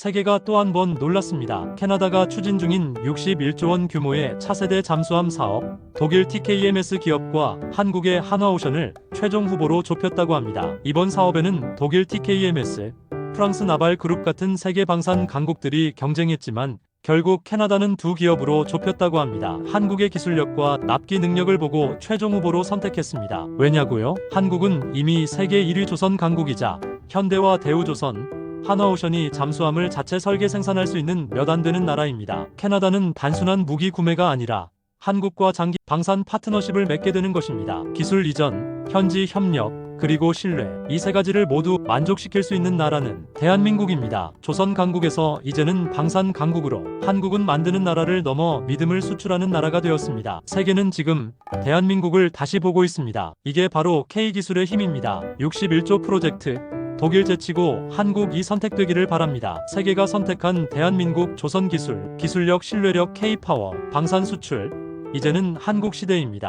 세계가 또 한 번 놀랐습니다. 캐나다가 추진 중인 61조 원 규모의 차세대 잠수함 사업, 독일 TKMS 기업과 한국의 한화오션을 최종 후보로 좁혔다고 합니다. 이번 사업에는 독일 TKMS, 프랑스 나발 그룹 같은 세계 방산 강국들이 경쟁했지만 결국 캐나다는 두 기업으로 좁혔다고 합니다. 한국의 기술력과 납기 능력을 보고 최종 후보로 선택했습니다. 왜냐고요? 한국은 이미 세계 1위 조선 강국이자 현대와 대우조선, 한화오션이 잠수함을 자체 설계 생산할 수 있는 몇 안 되는 나라입니다. 캐나다는 단순한 무기 구매가 아니라 한국과 장기 방산 파트너십을 맺게 되는 것입니다. 기술 이전, 현지 협력, 그리고 신뢰 이 세 가지를 모두 만족시킬 수 있는 나라는 대한민국입니다. 조선 강국에서 이제는 방산 강국으로 한국은 만드는 나라를 넘어 믿음을 수출하는 나라가 되었습니다. 세계는 지금 대한민국을 다시 보고 있습니다. 이게 바로 K기술의 힘입니다. 61조 프로젝트 독일 제치고 한국이 선택되기를 바랍니다. 세계가 선택한 대한민국 조선 기술, 기술력, 신뢰력, K-파워, 방산 수출 이제는 한국 시대입니다.